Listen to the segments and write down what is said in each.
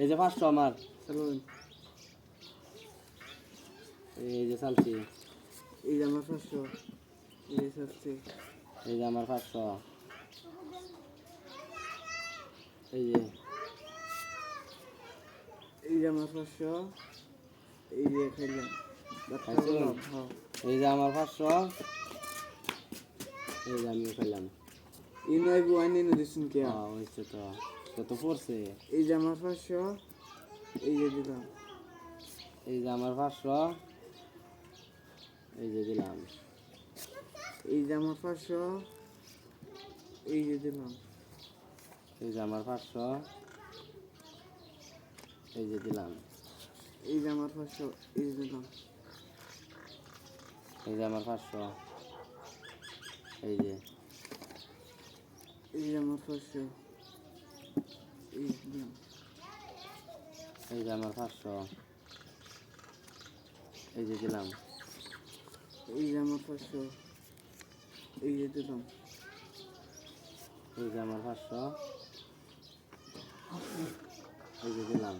এই যে পাঁচশো আমার। চলুন এই যে চালছি এই যে আমার পাঁচশো। এই যে এই যে আমার পাঁচশো। এই যে। এই যে আমার পাঁচশো। এই যে খাইলাম। এই যে আমার পাঁচশো। এই যে আমিও খেলাম এই নয় বউ আনি না দিচ্ছেন কে হ্যাঁ হয়েছে তো। কত পড়ছে এই যে আমার পাঁচশো এই যে দিলাম এই যে আমার পাঁচশো এই যে দিলাম এই যে আমার পাঁচশো এই যে দিলাম এই যে আমার পাঁচশো এই যে দিলাম এই যে আমার পাঁচশো এই যে দিলাম এই যে আমার পাঁচশো এই যে এই যে আমার পাঁচশো এই যে আমার পাঁচশো এই যে দিলাম এই যে আমার পাঁচশো এই যে দিলাম এই যে আমার পাঁচশো এই যে দিলাম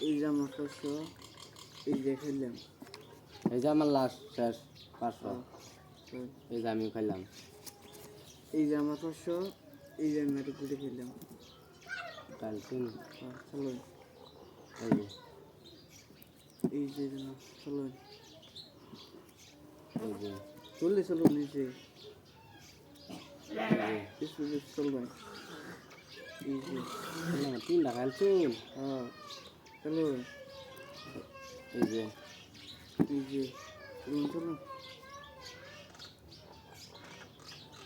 এই যে আমার পাঁচশো এই যে খেললাম এই যে আমার লাস্ট শেষ পাঁচশো হ্যাঁ। এই যে আমিও খাইলাম এই যে আমার পাঁচশো এই যে আমি একটা খেললাম কাল তিন হ্যাঁ, চলো। এই যে। এই যে দিলাম চলো। এই যে। চললে চলো নিচে। এই যে স্পিডে এই যে তিনটা খেলছুন হ্যাঁ এই যে এই যে চলুন চলো।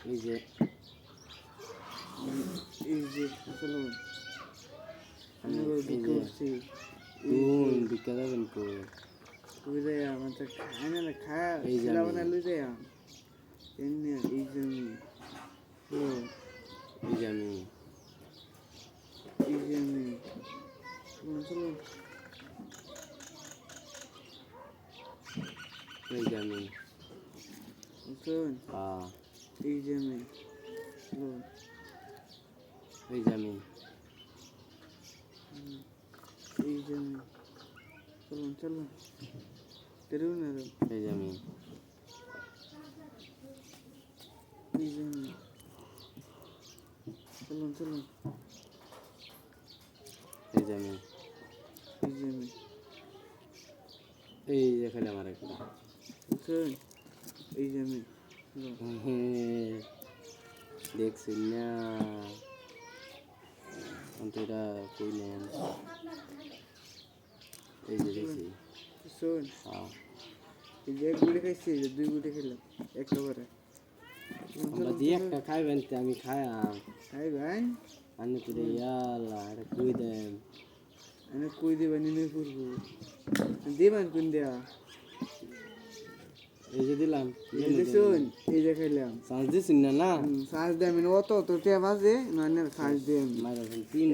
এই যে এই যে চলো। কোন দিকে যাবেন কই ঘুরে আমাদের খায় না রে, খায় এই যে ছেলে বানা লই যায় এমনি এই চলো এই আমি এই যে চলো এই আমি হ্যাঁ এই যে এই যে আমি এই যে আমি চলুন চলুন তেরুন। এই যে আমি চলুন চলুন এই যে আমি এই যে আমি এই যে খেলাম আর একটা এই যে আমি দেখছি না অন্ত এটা কইলেন এই যে দেখছি বুঝছেন হ্যাঁ। এই যে এক গুড়ে খাইছি দুই গুড়ে খেলাম একটা করে আমরা দিয়ে একটা খাইবেন তো আমি খাইয়াম হাই ভাই। আমি তো রে ইয়াল্লা এটা কই দেন? আমি কই দিবা নিনে করব দিবেন কোন দেয়া। এই যে দিলাম শুন এই যে খাইলাম। চান্স দিছেন না না? সাজ দেয় আমি অত তো টেপ আছে মানে সাজ দেয় মারা তিন